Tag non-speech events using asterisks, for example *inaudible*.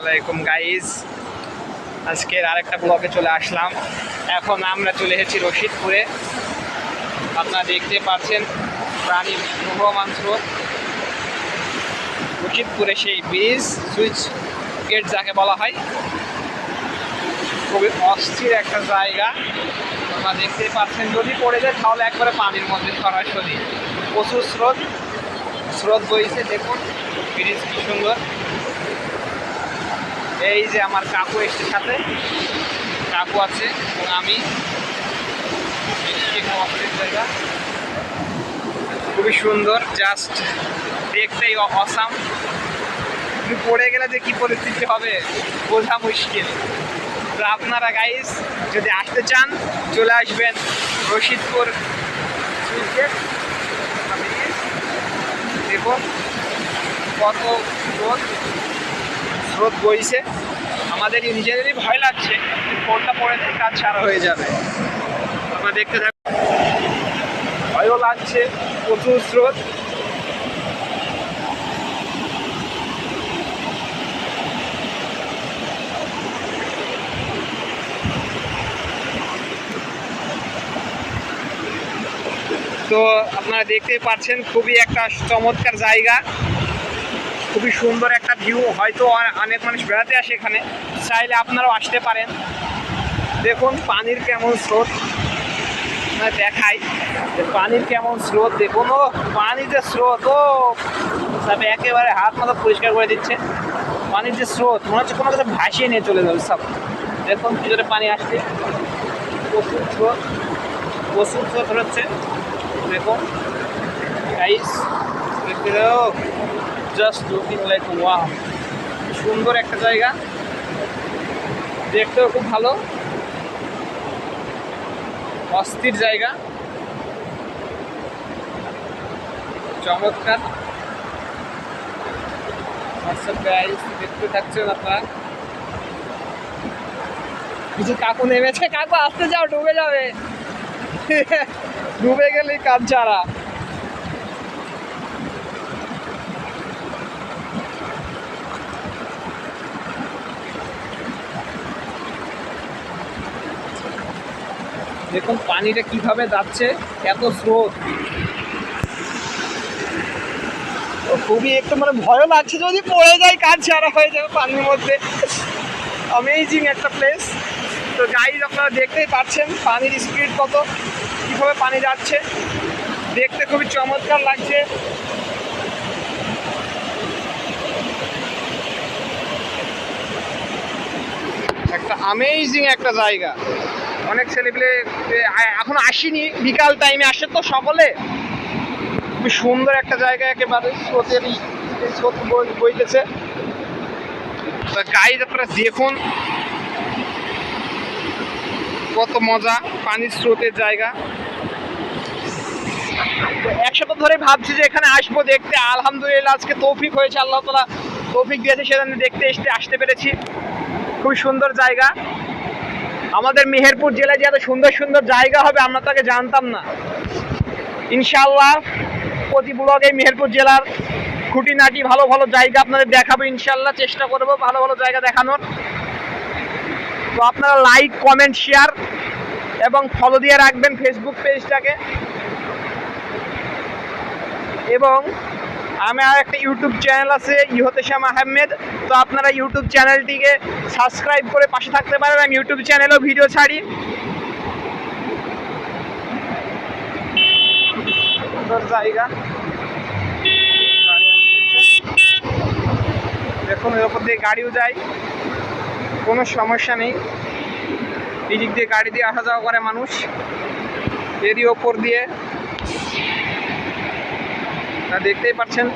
আসসালামাইকুম গাইজ আজকের আরেকটা ব্লগে চলে আসলাম। এখন আমরা চলে এসেছি রশিদপুরে। আপনারা দেখতে পাচ্ছেন প্রাণীর স্রোত রশিদপুরে সেই ব্রিজ সুইচ গেট যাকে বলা হয়। খুবই অস্থির একটা জায়গা। আপনারা দেখতে পাচ্ছেন, যদি পড়ে যায় তাহলে একবারে পানির মধ্যে সরাসরি। প্রচুর স্রোত। স্রোত বইছে, দেখুন। ব্রিজ কি সুন্দর। এই যে আমার কাকু এসছে সাথে। কাকু আছে, এবং আমি। জায়গা। খুবই সুন্দর জাস্ট দেখতেই অসাম তুমি পড়ে গেলে যে কি পরিস্থিতি হবে, বোঝা মুশকিল। তো আপনারা গাইস যদি আসতে চান, চলে আসবেন রশিদপুর। দেখুন কত স্রোত স্রোত বইছে। আমাদের নিজেদেরই ভয় লাগছে। ফোনটা পড়ে দিয়ে কাজ সারা হয়ে যাবে। আমরা দেখতে থাক ভয়ও লাগছে, প্রচুর স্রোত তো আপনারা দেখতেই পাচ্ছেন, খুবই একটা চমৎকার জায়গা। খুবই সুন্দর একটা ভিউ হয়তো অনেক মানুষ বেড়াতে আসে এখানে। চাইলে আপনারাও আসতে পারেন। দেখুন, পানির কেমন স্রোত। দেখাই পানির কেমন স্রোত। দেখুন, ও পানির যে স্রোত, ও। সব একেবারে হাত মাথা পরিষ্কার করে দিচ্ছে। পানির যে স্রোত, মনে হচ্ছে কোনো কিছু ভাসিয়ে নিয়ে চলে যাবে সব। দেখুন, ভিতরে পানি আসছে। প্রচুর স্রোত। প্রচুর স্রোত হচ্ছে। দেখুন জাস্ট লুকিং লাইক ওয়াও সুন্দর একটা জায়গা। দেখতেও খুব ভালো। অস্থির জায়গা। চমৎকার। হোয়াটসঅ্যাপ দেখতে থাকছেন আপনারা। কিছু কাকু নেমেছে, কাকু আসতে যাও, ডুবে যাবে। *laughs* ডুবে গেলেই কাজ ছাড়া দেখুন পানিটা কীভাবে যাচ্ছে, এত স্রোত। খুবই একটু মানে ভয়ও লাগছে যদি পড়ে যায়, কাজ ছাড়া হয়ে যাবে পানির মধ্যে। অ্যামেজিং একটা প্লেস তো গাইড আপনারা দেখতেই পাচ্ছেন পানির স্পিড কত, কীভাবে পানি যাচ্ছে। দেখতে খুবই চমৎকার লাগছে। একটা আমেজিং একটা জায়গা। অনেক ছেলেপিলে এখন আসিনি, বিকাল টাইমে আসে তো সকলে। খুবই সুন্দর একটা জায়গা একেবারে স্রোতের স্রোত বইতেছে। গাইড আপনারা দেখুন। কত মজা, পানির স্রোতের জায়গা। এক সপ্তাহ ধরে ভাবছি যে এখানে আসব দেখতে। আলহামদুলিল্লাহ, আজকে তৌফিক হয়েছে, আল্লাহ তালা তৌফিক দিয়েছে সেখানে দেখতে এসতে আসতে পেরেছি। খুবই সুন্দর জায়গা। আমাদের মেহেরপুর জেলায় যে এত সুন্দর সুন্দর জায়গা হবে, আমরা তাকে জানতাম না। ইনশাল্লাহ প্রতি ব্লগে মেহেরপুর জেলার খুঁটিনাটি ভালো ভালো জায়গা আপনাদের দেখাবো ইনশাল্লাহ চেষ্টা করব ভালো ভালো জায়গা দেখানোর। তো আপনারা লাইক কমেন্ট শেয়ার এবং ফলো দিয়ে রাখবেন ফেসবুক পেজটাকে এবং আমার একটা ইউটিউব চ্যানেল আছে ইহতেশাম আহমেদ। তো আপনারা ইউটিউব চ্যানেলটিকে সাবস্ক্রাইব করে পাশে থাকতে পারেন। আমি ইউটিউব চ্যানেলেও ভিডিও ছাড়ি। জায়গা। দেখুন, এর ওপর দিয়ে গাড়িও যায়। কোনো সমস্যা নেই। এই দিক দিয়ে গাড়ি দিয়ে আসা যাওয়া করে মানুষ। এরই ওপর দিয়ে। তা দেখতেই পাচ্ছেন